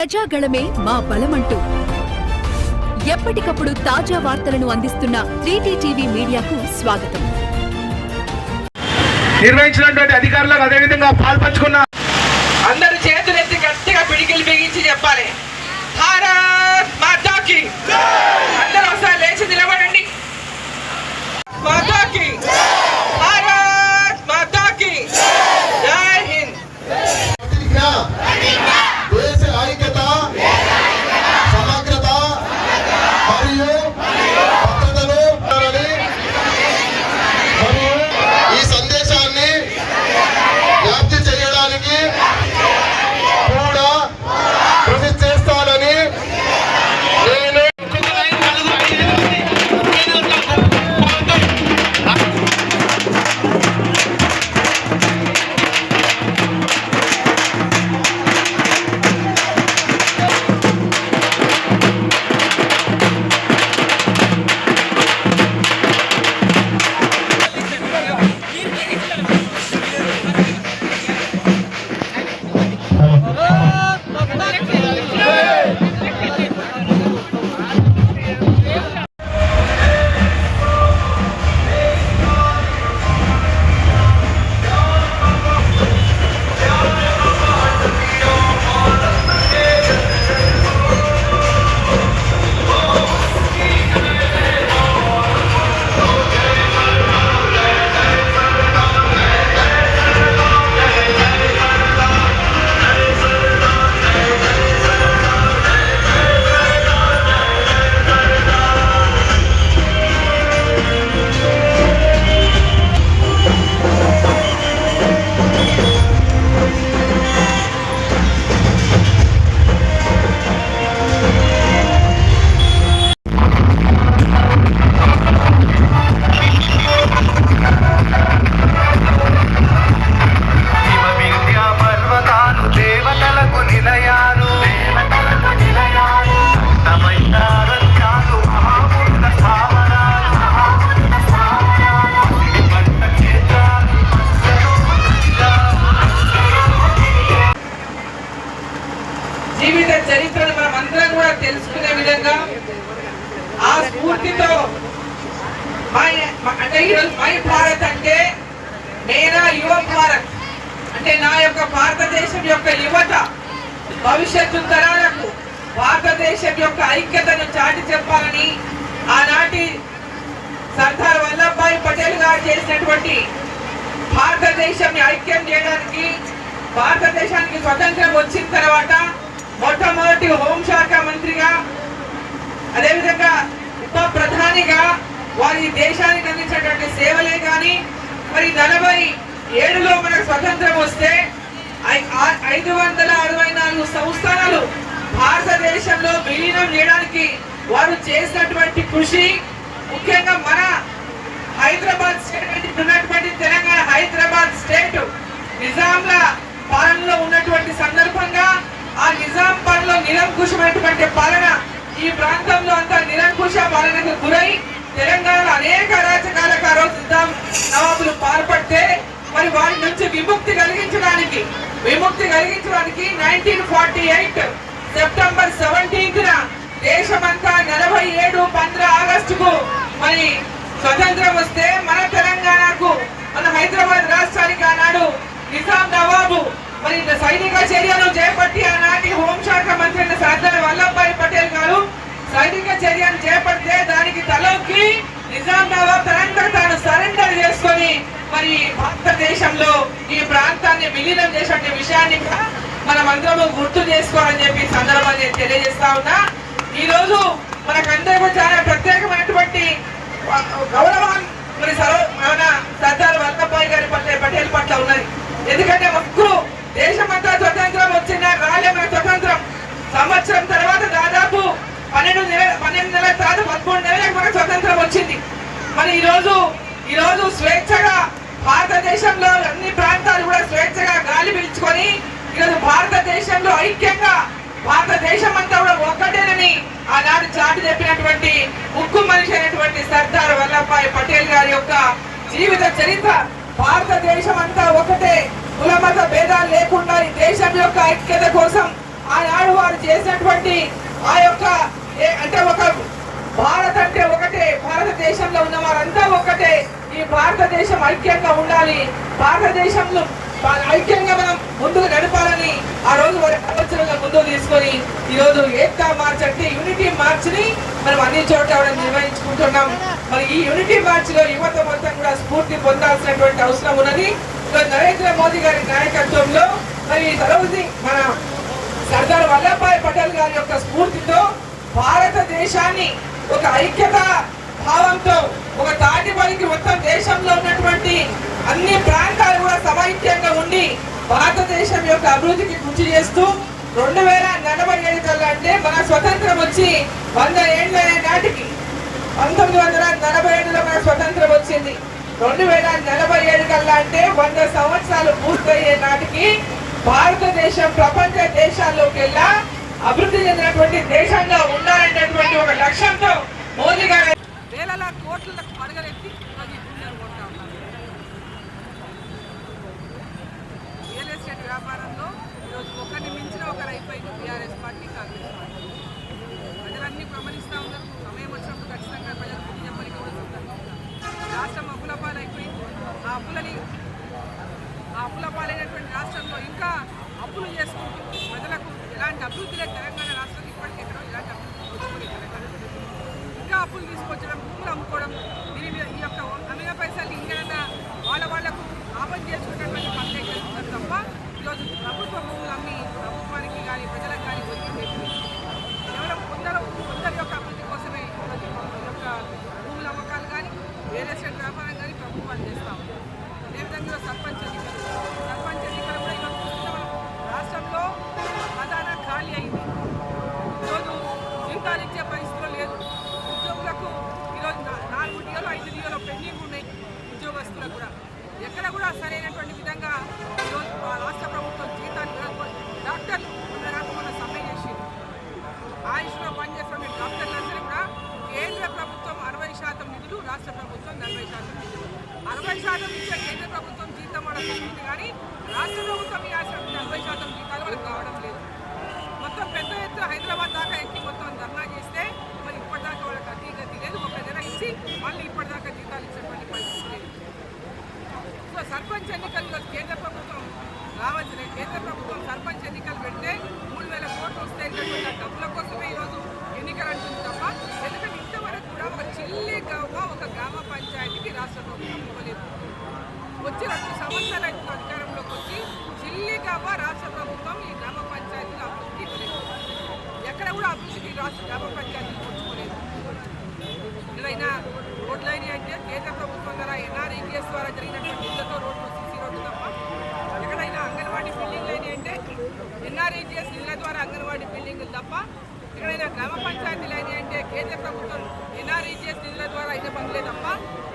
ప్రజాగళమే మా బలమంటూ. ఎప్పటికప్పుడు తాజా వార్తలను అందిస్తున్న త్రీటీ టీవీ మీడియాకు స్వాగతం. నిర్వహించినటువంటి అధికారులకు అదేవిధంగా పాల్పంచుకున్న అందరి చేతులు ఈరోజు మై భారత్ అంటే నేనా యువ భారత్. అంటే నా యొక్క భారతదేశం యొక్క యువత భవిష్యత్తు తరాలకు భారతదేశం యొక్క ఐక్యతను చాటి చెప్పాలని ఆనాటి సర్దార్ వల్లభాయ్ పటేల్ గారు చేసినటువంటి భారతదేశాన్ని ఐక్యం చేయడానికి భారతదేశానికి స్వతంత్రం వచ్చిన తర్వాత మొట్టమొదటి హోంశాఖ మంత్రిగా అదేవిధంగా ఉప ప్రధానిగా వారి దేశానికి అందించేటువంటి సేవలే కానీ మరి నలభై ఏడులో మనకు స్వతంత్రం వస్తే ఐదు వందల అరవై నాలుగు సంస్థానాలు భారతదేశంలో విలీనం చేయడానికి వారు చేసినటువంటి కృషి ముఖ్యంగా మన హైదరాబాద్ స్టేట్ ఉన్నటువంటి తెలంగాణ హైదరాబాద్ స్టేట్ నిజాంల పాలనలో ఉన్నటువంటి సందర్భంగా ఆ నిజాం పాలనలో నిరంకుశమైనటువంటి పాలన ఈ ప్రాంతం అంతా నిరంకుశ పాలనకు గురై తెలంగాణలో అనేక అరాచకాలకు ఆ రోజు నిజాం నవాబులు పాల్పడితే మరి వారి నుంచి విముక్తి కలిగించడానికి విముక్తి కలిగించడానికి nineteen forty eight September seventeenth దేశమంతా నలభై ఏడు పంద్ర ఆగస్టుకు మరి స్వతంత్రం వస్తే మన తెలంగాణకు మన హైదరాబాద్ రాష్ట్రానికి ఆనాడు నిజాం నవాబు మరి ఇంత సైనిక చర్యలు చేపట్టి ఆనాటి హోంశాఖ మంత్రి అయిన సర్దార్ వల్లభాయ్ పటేల్ గారు సైనిక చర్యలు చేపడితే దానికి తలొక్కి నిజాం నవాబ్ తనంతట తాను సరెండర్ చేసుకొని మరి భారతదేశంలో ఈ ప్రాంతాన్ని విలీనం చేసే విషయాన్ని కూడా మనం అందరము గుర్తు చేసుకోవాలని చెప్పి సందర్భాన్ని తెలియజేస్తా ఉన్నా. ఈ రోజు మనకందరికీ చాలా ప్రత్యేకమైనటువంటి గౌరవం మరి సర్వ మన సర్దార్ వల్లభాయ్ గారి పట్ల పటేల్ పట్ల ఉన్నది. ఎందుకంటే మనకు దేశమంతా స్వతంత్రం వచ్చిన రాలే మన స్వతంత్రం. సంవత్సరం తర్వాత దాదాపు పన్నెండు నెల పన్నెండు నెలల తర్వాత పదమూడు నెలలకు మనకు స్వతంత్రం వచ్చింది. మరి ఈరోజు ఈరోజు స్వేచ్ఛగా భారతదేశంలో అన్ని ప్రాంతాలు కూడా స్వేచ్ఛగా గాలి పీల్చుకొని ఈరోజు భారతదేశంలో ఐక్యంగా భారతదేశం అంతా కూడా ఒక్కటేనని ఆనాడు చాటి చెప్పినటువంటి ఉక్కు మనిషి అయినటువంటి సర్దార్ వల్లభాయ్ పటేల్ గారి యొక్క జీవిత చరిత్ర. భారతదేశం అంతా ఒకటే కులమత భేదాలు లేకుండా ఈ దేశం యొక్క ఐక్యత కోసం ఆనాడు వారు చేసినటువంటి ఆ యొక్క ఏ- అంటే ఒక భారత్ అంటే ఒకటే భారతదేశంలో ఉన్న వారంతా ఒకటే ఈ భారతదేశం ఐక్యంగా ఉండాలి. భారతదేశంలో ఐక్యంగా మనం ముందుకు నడపాలని ఆ రోజు వారి ఆలోచనగా ముందుకు తీసుకొని ఈ రోజు ఏక్తా మార్చ్ అంటే యూనిటీ మార్చ్ని మనం అన్ని చోట్ల నిర్వహించుకుంటున్నాం. మరి ఈ యూనిటీ మార్చ్లో యువత మొత్తం కూడా స్ఫూర్తి పొందాల్సినటువంటి అవసరం ఉన్నది. నరేంద్ర మోదీ గారి నాయకత్వంలో మరి సరోజి మన సర్దార్ వల్లభాయ్ పటేల్ గారి యొక్క స్ఫూర్తితో భారతదేశాన్ని ఒక ఐక్యత భావంతో ఒక తాటి పనికి మొత్తం దేశంలో ఉన్నటువంటి అన్ని ప్రాంతాలు కూడా సమైక్యంగా ఉండి భారతదేశం యొక్క అభివృద్ధికి కృషి చేస్తూ రెండు వేల నలభై ఏడు కల్లా అంటే మన స్వతంత్రం వచ్చి వంద ఏళ్ళ నాటికి పంతొమ్మిది వందల నలభై ఏడులో మన స్వతంత్రం వచ్చింది. రెండు వేల నలభై ఏడు కల్లా అంటే వంద సంవత్సరాలు పూర్తయ్యే నాటికి భారతదేశం ప్రపంచ దేశాల్లోకెల్లా అభివృద్ధి చెందినటువంటి దేశంగా ఉండాలనేటటువంటి ఒక లక్ష్యంతో మోదీ గారు కోట్లకు పడగలెత్తి రియల్ ఎస్టేట్ వ్యాపారంలో ఈరోజు ఒకరిని మించిన ఒకరు అయిపోయింది బీఆర్ఎస్ పార్టీ కాంగ్రెస్ పార్టీ. ప్రజలన్నీ గమనిస్తూ ఉన్నారు. సమయం వచ్చినప్పుడు ఖచ్చితంగా ప్రజలు బుద్ధి చెప్పని రాష్ట్రం అప్పుల పాలైపోయింది. ఆ అప్పులని ఆ అప్పుల పాలైనటువంటి రాష్ట్రంలో ఇంకా అప్పులు చేసుకుంటూ ప్రజలకు ఎలాంటి అభివృద్ధి లేదు తెలంగాణ రాష్ట్రం ఇప్పటికీ ఎలాంటి ఇలాంటి అభివృద్ధి ఇంకా అప్పులు తీసుకొచ్చడం Kulam Kulam శాతం అరవై శాతం ఇచ్చే కేంద్ర ప్రభుత్వం జీతం వాళ్ళకి వస్తుంది కానీ రాష్ట్ర ప్రభుత్వం ఇవ్వాల్సిన నలభై శాతం జీతాలు వాళ్ళకి కావడం లేదు మొత్తం పెద్ద ఎత్తున హైదరాబాద్ దాకా ఎక్కి మొత్తం ధర్నా చేస్తే మరి ఇప్పటిదాకా వాళ్ళకి అతి గతి లేదు ఒక నెల ఇచ్చి మళ్ళీ ఇప్పటిదాకా జీతాలు ఇచ్చేటువంటి పరిస్థితి లేదు సో సర్పంచ్ ఎన్నికల్లో కేంద్ర ప్రభుత్వం రావాల్సిన కేంద్ర ప్రభుత్వం సర్పంచ్ ఎన్నికలు పెడితే మూడు వేల కోట్లు వస్తాయి ఆ డబ్బుల కోసమే ఈరోజు ఎన్నికలు అంటుంది తప్ప ఎందుకంటే ఇంతవరకు కూడా ఒక చిల్లి గవ్వ ఒక గ్రామ పంచాయతీకి రాష్ట్ర ప్రభుత్వం ఇవ్వలేదు వచ్చి రెండు సంవత్సరాలు అయింది అధికారంలోకి వచ్చి చిల్లి గవ్వ రాష్ట్ర ప్రభుత్వం ఈ గ్రామ పంచాయతీలు అభివృద్ధికి ఇవ్వలేదు ఎక్కడ కూడా అభివృద్ధికి రాష్ట్ర గ్రామ పంచాయతీలు పుచ్చుకోలేదు ఎక్కడైనా రోడ్లు అయినాయి అంటే కేంద్ర ప్రభుత్వం ద్వారా ఎన్ఆర్ఈకేఎస్ ద్వారా జరిగినటువంటి నిధులతో రోడ్లు సీసీ రోడ్లు తప్ప ఎక్కడైనా అంగన్వాడీ బిల్డింగ్లు అయినాయి అంటే ఎన్ఆర్ఈజిఎస్ నిధుల ద్వారా అంగన్వాడీ బిల్డింగ్లు తప్ప ఎక్కడైనా గ్రామ పంచాయతీలు అయినాయి అంటే కేంద్ర ప్రభుత్వం ఎన్ఆర్ఈజిఎస్ నిధుల ద్వారా అయిన పనులే తప్ప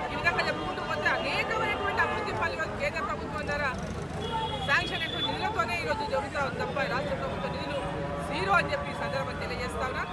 ఈ విధంగా చెప్పుకుంటూ పోతే అనేకమైనటువంటి అభివృద్ధి పనులు ఈరోజు కేంద్ర ప్రభుత్వం ద్వారా శాంక్షన్ అయినటువంటి నిధులతోనే ఈరోజు జరుగుతూ ఉంది తప్ప రాష్ట్ర ప్రభుత్వ నిధులు జీరో అని చెప్పి ఈ సందర్భంగా